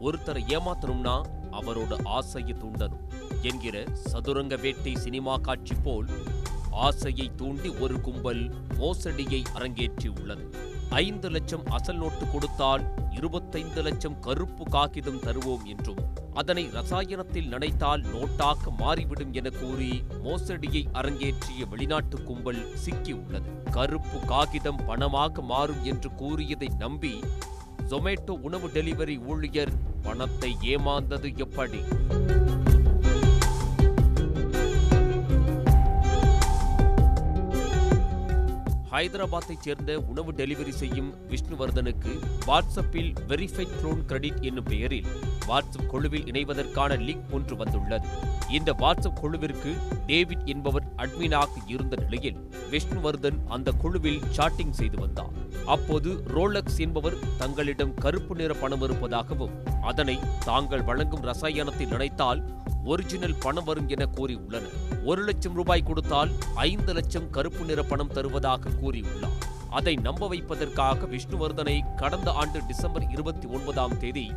ஒருத்தரை ஏமாத்தணும்னா அவரோட ஆசையை தூண்டணும் என்கிற சதுரங்க வேட்டை சினிமா காட்சி போல் ஆசையை தூண்டி ஒரு கும்பல் மோசடியை அரங்கேற்றியுள்ளது ஐந்து லட்சம் அசல் நோட்டு கொடுத்தால் இருபத்தைந்து லட்சம் கருப்பு காகிதம் தருவோம் என்றும் அதனை ரசாயனத்தில் நினைத்தால் நோட்டாக மாறிவிடும் என கூறி மோசடியை அரங்கேற்றிய வெளிநாட்டு கும்பல் சிக்கியுள்ளது கருப்பு காகிதம் பணமாக மாறும் என்று கூறியதை நம்பி ஜொமேட்டோ உணவு டெலிவரி ஊழியர் பணத்தை ஏமாந்தது எப்படி? ஹைதராபாத்தைச் சேர்ந்த உணவு டெலிவரி செய்யும் விஷ்ணுவர்தனுக்கு வாட்ஸ்அப்பில் வெரிஃபைட் க்ளோன் கிரெடிட் என்னும் பெயரில் வாட்ஸ்அப் குழுவில் இணைவதற்கான லிங்க் ஒன்று வந்துள்ளது. இந்த வாட்ஸ்அப் குழுவிற்கு டேவிட் என்பவர் அட்மினாக இருந்த நிலையில் விஷ்ணுவர்தன் அந்த குழுவில் சாட்டிங் செய்து வந்தார் அப்போது ரோலக்ஸ் என்பவர் தங்களிடம் கருப்பு நிற பணம் இருப்பதாகவும் அதனை தாங்கள் வழங்கும் ரசாயனத்தை நினைத்தால் ஒரிஜினல் பணம் வரும் என கூறியுள்ளனர். ஒரு லட்சம் ரூபாய் கொடுத்தால் ஐந்து லட்சம் கருப்பு நிற பணம் தருவதாக கூறியுள்ளார். அதை நம்ப வைப்பதற்காக விஷ்ணுவர்தனை கடந்த ஆண்டு டிசம்பர் இருபத்தி ஒன்பதாம் தேதி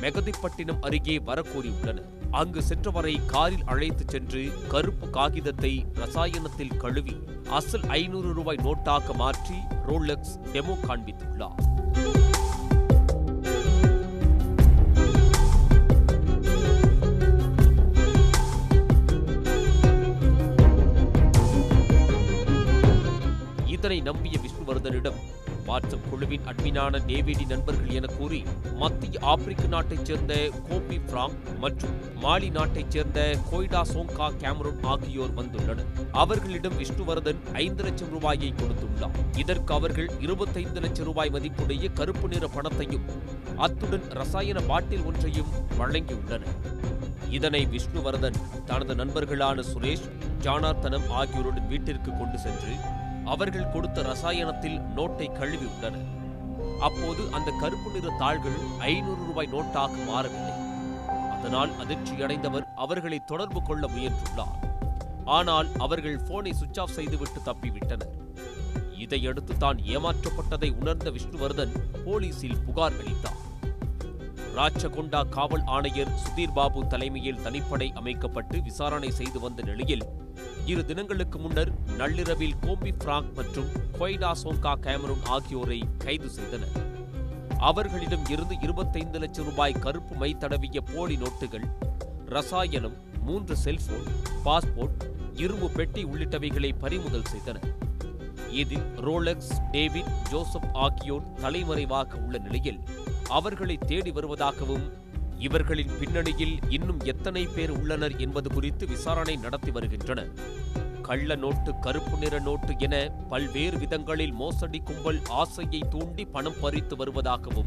மெகதிப்பட்டினம் அருகே வர கூறியுள்ளனர் அங்கு சென்றவரை காரில் அழைத்துச் சென்று கருப்பு காகிதத்தை ரசாயனத்தில் கழுவி அசல் ஐநூறு ரூபாய் நோட்டாக மாற்றி ரோலெக்ஸ் டெமோ காண்பித்துள்ளார். இதனை நம்பிய விஷ்ணுவர்தனிடம் வாட்ஸ்அப் குழுவின் அட்மினான டேவிடி நண்பர்கள் என கூறி மத்திய ஆப்பிரிக்க நாட்டைச் சேர்ந்த கோபி பிராங் மற்றும் மாலி நாட்டைச் சேர்ந்த கொய்டா சோங்கா கேமரூன் ஆகியோர் வந்துள்ளனர். அவர்களிடம் விஷ்ணுவர்தன் ஐந்து லட்சம் ரூபாயை கொடுத்துள்ளார். இதற்கு அவர்கள் இருபத்தைந்து லட்சம் ரூபாய் மதிப்புடைய கருப்பு நிற பணத்தையும் அத்துடன் ரசாயன பாட்டில் ஒன்றையும் வழங்கியுள்ளனர். இதனை விஷ்ணுவர்தன் தனது நண்பர்களான சுரேஷ் ஜானார்த்தனம் ஆகியோருடன் வீட்டிற்கு கொண்டு சென்று அவர்கள் கொடுத்த ரசாயனத்தில் நோட்டை கழுவி உள்ளனர் அப்போது அந்த கருப்பு நிற தாள்கள் ஐநூறு ரூபாய் நோட்டாக மாறவில்லை. அதனால் அதிர்ச்சியடைந்தவர் அவர்களை தொடர்பு கொள்ள முயன்றுள்ளார். ஆனால் அவர்கள் போனை சுவிட்ச் ஆஃப் செய்துவிட்டு தப்பிவிட்டனர். இதையடுத்து தான் ஏமாற்றப்பட்டதை உணர்ந்த விஷ்ணுவர்தன் போலீசில் புகார் அளித்தார் ராச்சகொண்டா காவல் ஆணையர் சுதீர் பாபு தலைமையில் தனிப்படை அமைக்கப்பட்டு விசாரணை செய்து வந்த நிலையில் இரு தினங்களுக்கு முன்னர் நள்ளிரவில் கோம்பி பிராங்க் மற்றும் கொய்டா சோங்கா கேமரூன் ஆகியோரை கைது செய்தனர். அவர்களிடம் இருந்து இருபத்தைந்து லட்சம் ரூபாய் கருப்பு மை தடவிய போலி நோட்டுகள் ரசாயனம் மூன்று செல்போன் பாஸ்போர்ட் இரும்பு பெட்டி உள்ளிட்டவைகளை பறிமுதல் செய்தனர் இதில் ரோலக்ஸ் டேவிட் ஜோசப் ஆகியோர் தலைமறைவாக உள்ள நிலையில் அவர்களை தேடி வருவதாகவும் இவர்களின் பின்னணியில் இன்னும் எத்தனை பேர் உள்ளனர் என்பது குறித்து விசாரணை நடத்தி வருகின்றனர். கள்ள நோட்டு கருப்பு நிற நோட்டு என பல்வேறு விதங்களில் மோசடி கும்பல் ஆசையை தூண்டி பணம் பறித்து வருவதாகவும்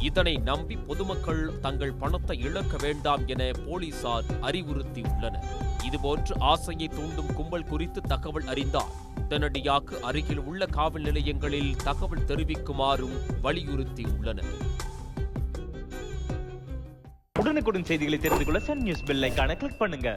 இதனை நம்பி பொதுமக்கள் தங்கள் பணத்தை இழக்க வேண்டாம் என போலீசார் அறிவுறுத்தியுள்ளனர். இதுபோன்று ஆசையை தூண்டும் கும்பல் குறித்து தகவல் அறிந்தார். உடனடியாக அருகில் உள்ள காவல் நிலையங்களில் தகவல் தெரிவிக்குமாறும் வலியுறுத்தியுள்ளனர். உடனுக்குடன் செய்திகளை தெரிந்து கொள்ள சன் நியூஸ் பெல் ஐக்கான கிளிக் பண்ணுங்க.